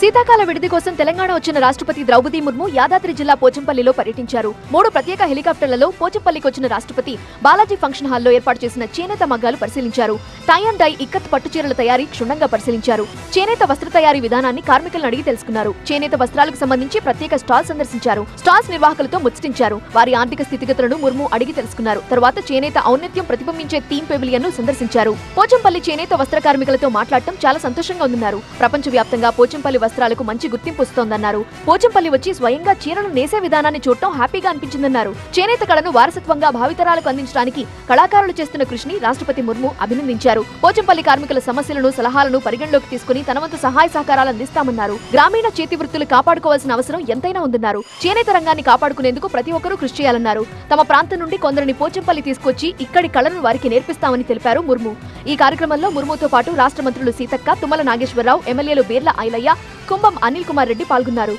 శీతాకాల విడిది కోసం తెలంగాణ వచ్చిన రాష్ట్రపతి ద్రౌపది ముర్ము యాదాద్రి జిల్లా పోచంపల్లిలో పర్యటించారు. మూడు ప్రత్యేక హెలికాప్టర్లలో పోచంపల్లికి వచ్చిన రాష్ట్రపతి బాలాజీ ఫంక్షన్ హాల్లో ఏర్పాటు చేసిన చేనేత మగ్గాలు పరిశీలించారు. టై అండ్ డై ఇక్కత్ పట్టుచీరల తయారీ క్షుణ్ణంగా పరిశీలించారు. చేనేత వస్త్ర తయారీ విధానాన్ని కార్మికులను అడిగి తెలుసుకున్నారు. చేనేత వస్త్రాలకు సంబంధించి ప్రత్యేక స్టాల్ సందర్శించారు. స్టాల్స్ నిర్వాహకులతో ముచ్చటించారు. వారి ఆర్థిక స్థితిగతులను ముర్ము అడిగి తెలుసుకున్నారు. తర్వాత చేనేత ఔన్నత్యం ప్రతిబింబించే థీమ్ పెవిలియన్ను సందర్శించారు. పోచంపల్లి చేనేత వస్త్ర కార్మికులతో మాట్లాడటం చాలా సంతోషంగా ఉందన్నారు. ప్రపంచవ్యాప్తంగా పోచంపల్లి వస్త్రాలకు మంచి గుర్తింపు వస్తోందన్నారు. పోచంపల్లి వచ్చి స్వయంగా చీరను నేసే విధానాన్ని చూడటం హ్యాపీగా అనిపించిందన్నారు. చేనేత కళను వారసత్వంగా భావితరాలకు అందించడానికి కళాకారులు చేస్తున్న కృషిని రాష్ట్రపతి ముర్ము అభినందించారు. పోచంపల్లి కార్మికుల సమస్యలను సలహాలను పరిగణలోకి తీసుకుని తనవంతు సహాయ సహకారాలు అందిస్తామన్నారు. గ్రామీణ చేతి వృత్తులు కాపాడుకోవాల్సిన అవసరం ఎంతైనా ఉందన్నారు. చేనేత రంగాన్ని కాపాడుకునేందుకు ప్రతి ఒక్కరూ కృషి చేయాలన్నారు. తమ ప్రాంతం నుండి కొందరిని పోచంపల్లి తీసుకొచ్చి ఇక్కడి కళను వారికి నేర్పిస్తామని తెలిపారు ముర్ము. ఈ కార్యక్రమంలో ముర్ముతో పాటు రాష్ట్ర మంత్రులు సీతక్క తుమ్మల నాగేశ్వరరావు ఎమ్మెల్యేలు బీర్ల ఐలయ్య కుంభం అనిల్ కుమార్ రెడ్డి పాల్గొన్నారు.